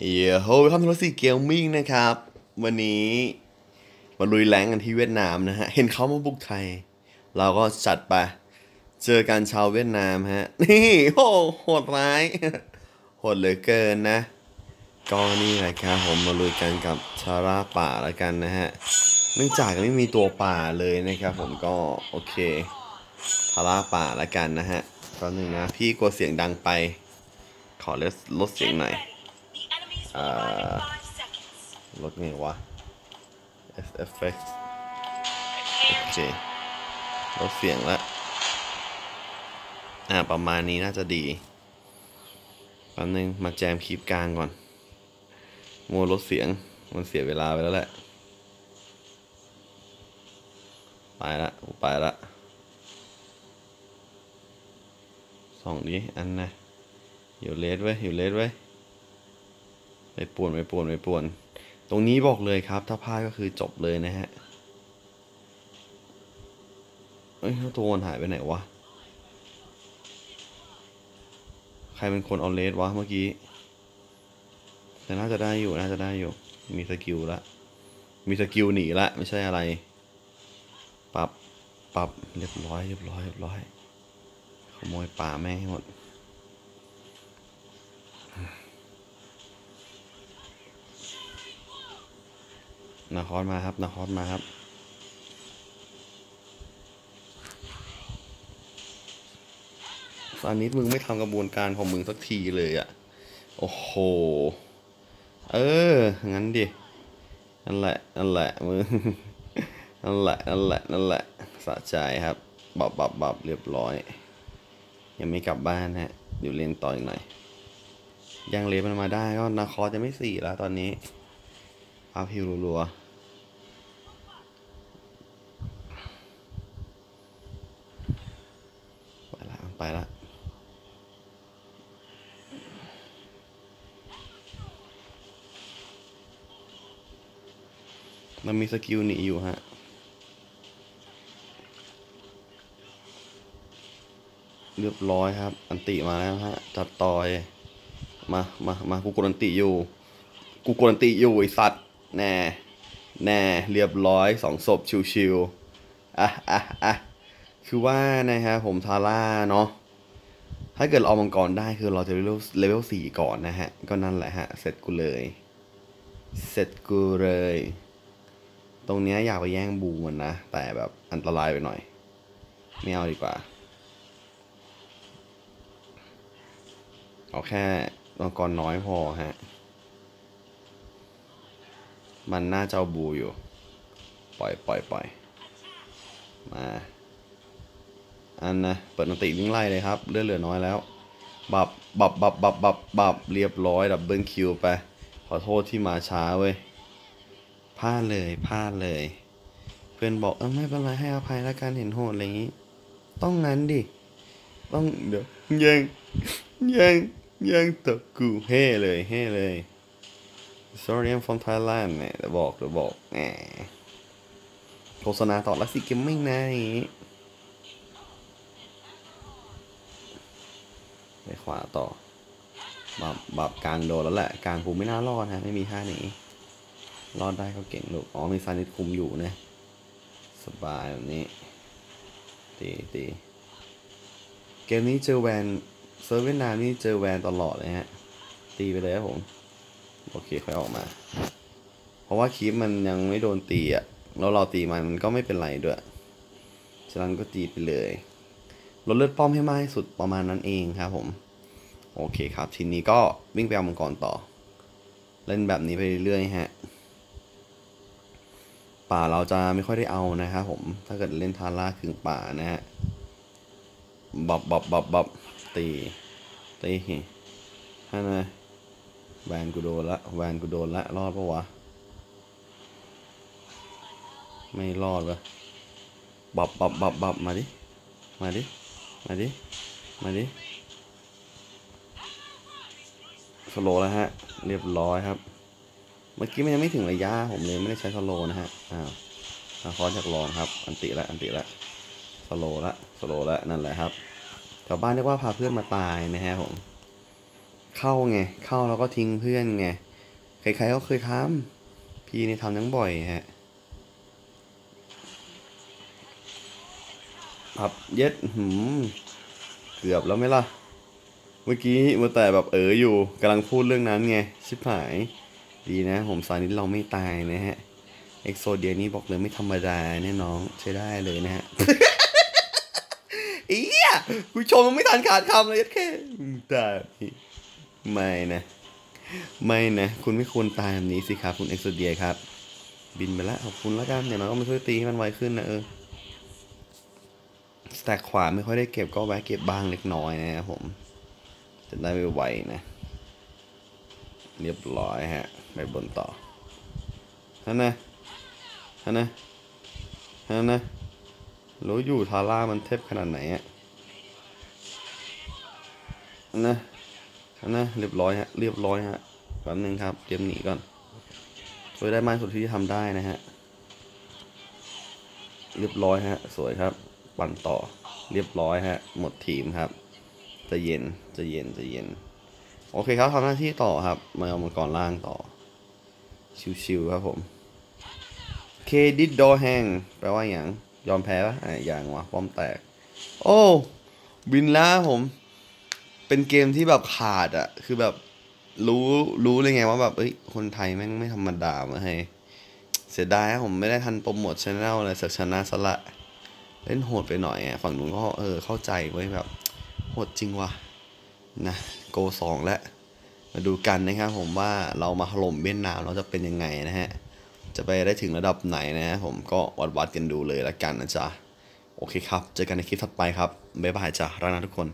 เยโฮคำทุรสี่เกมมิ่งนะครับ วันนี้มาลุยแรงกันที่เวียดนามนะฮะ เห็นเขามาบุกไทย เราก็จัดไป เจอกันชาวเวียดนามฮะ นี่โอ้โหดร้าย โหดเหลือเกินนะ ก็นี่แหละครับผมมาลุยกันกับชาราป่าล้วกันนะฮะ เนื่องจากไม่มีตัวป่าเลยนะครับผมก็โอเคชาราป่าล้วกันนะฮะตอนหนึ่งนะ พี่กลัวเสียงดังไป ขอลดลดเสียงหน่อย ลดไงวะ SFX โอเคลดเสียงล้วอ่าประมาณนี้น่าจะดีแป๊บนึงมาแจมคลิปกลางก่อนโมลดเสียงมันเสียเวลาไปแล้วแหละ ไปละไปละสองนี้อันนะอยู่เลสไว้อยู่เลสไว้ ไปป่วนไปป่วนไปป่วน ตรงนี้บอกเลยครับ ถ้าพลาดก็คือจบเลยนะฮะเอ้ยแล้วตัวมันหายไปไหนวะ ใครเป็นคนเอาเลสวะเมื่อกี้ แต่น่าจะได้อยู่น่าจะได้อยู่ มีสกิลละ มีสกิลหนีละ ไม่ใช่อะไร ปรับ ปรับ เรียบร้อย เรียบร้อย เรียบร้อย ขโมยป่าแม่งให้หมด นาคอสมาครับนาคอสมาครับ ซานิดมึงไม่ทำกระบวนการของมึงสักทีเลยอะ่ะ โอ้โห เออ งั้นดิ นั่นแหละ นั่นแหละมึง นั่นแหละ นั่นแหละ นั่นแหละ สะใจครับ บับบับบับเรียบร้อย ยังไม่กลับบ้านฮะอยู่เรียนต่ออีกหน่อยยังเลนมันมาได้ก็นาคอจะไม่สี่แล้วตอนนี้พาพิวรัวๆ ไปละไปละมันมีสกิลหนีอยู่ฮะ เรียบร้อยครับ อันติมาแล้วฮะ จัดต่อย มา มา มากูกดอันติอยู่ กูกดอันติอยู่ไอสัตว์ แน่ แน่ เรียบร้อยสองศพชิวๆอะอะอะ คือว่านะฮะผมทาร่าเนาะถ้าเกิดเราอามังกรได้คือเราจะเลเวลเลเวลสี่ก่อนนะฮะ ก็นั่นแหละฮะ เสร็จกูเลย เสร็จกูเลย ตรงเนี้ยอยากไปแย่งบูมันนะ แต่แบบอันตรายไปหน่อย ไม่เอาดีกว่า เอาแค่มังกรน้อยพอฮะ มันน่าจะเอาบูอยู่ ปล่อยปล่อยปล่อยมา อันนะ เปิดนันติวิ่งไล่เลยครับ เลือดเหลือน้อยแล้ว บับ บับ บับ บับ บับ บับ เรียบร้อย ดับเบิลคิวไป ขอโทษที่มาช้าเว้ย พลาดเลย พลาดเลย เพื่อนบอก เออไม่เป็นไรให้อภัยแล้วกันเห็นโหดอะไรอย่างนี้ ต้องงั้นดิ ต้องเดี๋ยวแย่งแย่งแย่งตะกูเฮ่เลยเฮ่เลย sorry I'm from Thailand เนี่ยเดี๋ยวบอกเดี๋ยวบอกแหมโฆษณาต่อลักซี่เกมมิ่งนะอย่างนี้ ไปขวาต่อบับบับกลางโดนแล้วแหละกลางกูไม่น่ารอดฮะไม่มีท่าหนีรอดได้ก็เก่งลูกอ๋อมีซานิดคุมอยู่นะสบายแบบนี้ตีตีเกมนี้เจอแวนเซิร์ฟเวียดนามนี่เจอแวนตลอดเลยฮะ ตีไปเลยครับผม โอเคค่อยออกมา เพราะว่าคลิปมันยังไม่โดนตีอะแล้วเราตีมันมันก็ไม่เป็นไรด้วย ฉะนั้นก็ตีไปเลย ลดเลือดป้อมให้มากที่สุดประมาณนั้นเองครับผม โอเคครับทีนี้ก็วิ่งไปเอามังกรต่อ เล่นแบบนี้ไปเรื่อยๆฮะ ป่าเราจะไม่ค่อยได้เอานะครับผม ถ้าเกิดเล่นทาร่าคึงป่านะฮะบับบับบับบับตีตีฮะนะแวนกูโดนละแวนกูโดนละรอดปะวะ ไม่รอดวะบับบับบับบับมาดิ มาดิ มาดิ มาดิ สโลแล้วฮะ เรียบร้อยครับ เมื่อกี้มันยังไม่ถึงระยะผมเลยไม่ได้ใช้สโลนะฮะ อ้าวาคอสจากรองครับ อันติละ อันติละ สโลละ สโลละ นั่นแหละครับแถวบ้านเรียกว่าพาเพื่อนมาตายนะฮะผม เข้าไง เข้าแล้วก็ทิ้งเพื่อนไง ใครๆก็เคยทำพี่นี่ทำทั้งบ่อยฮะ ครับเย็ดหืมเกือบแล้วไหมล่ะ เมื่อกี้มาแต่แบบเอออยู่กำลังพูดเรื่องนั้นไง ชิบหาย ดีนะ ผมสานิทเราไม่ตายนะฮะ เอ็กโซเดียนี้บอกเลยไม่ธรรมดาแน่น้องใช้ได้เลยนะฮะเอียกูชมมันไม่ทันขาดคำเลยแค่ตายไม่นะ ไม่นะ คุณไม่ควรตายแบบนี้สิครับ คุณเอ็กโซเดียครับ บินไปแล้วขอบคุณแล้วกันเดี๋ยวน้องก็มาช่วยตีให้มันไวขึ้นนะเออ สแต็กขวาไม่ค่อยได้เก็บก็แวะเก็บบ้างเล็กน้อยนะครับผมจะได้ไวๆนะ เรียบร้อยฮะ ไปบนต่อฮะนะฮะนะฮะนะรู้อยู่ทาร่ามันเทพขนาดไหนอะนะอันะเรียบร้อยฮะ เรียบร้อยฮะแป๊บนึงครับ เตรียมหนีก่อนช่วยได้มากสุดที่ทำได้นะฮะ เรียบร้อยฮะ สวยครับ ปั่นต่อเรียบร้อยฮะ หมดทีมครับ จะเย็นจะเย็นจะเย็น โอเคครับทำหน้าที่ต่อครับ มาเอามังกรล่างต่อ ชิวๆครับผมเคดิตดอแหงแปลว่าอย่างยอมแพ้ปะอะอย่างวะป้อมแตก โอ้บินแล้วผม เป็นเกมที่แบบขาดอะคือแบบรู้รู้เลยไงว่าแบบเอ้ยคนไทยแม่งไม่ธรรมดามาให้เสียดายนะผมไม่ได้ทันโปรโมทชแนลเลยสักชนะสละ เล่นโหดไปหน่อยอะฝั่งนู้นก็เออเข้าใจไว้แบบโหดจริงว่ะนะโกสองแล้วมาดูกันนะครับผมว่าเรามาถล่มเวียดนามเราจะเป็นยังไงนะฮะจะไปได้ถึงระดับไหนนะฮะผมก็วัดวัดกันดูเลยละกันนะจ๊ะโอเคครับ เจอกันในคลิปถัดไปครับบ๊ายบายจ้ะรักนะทุกคน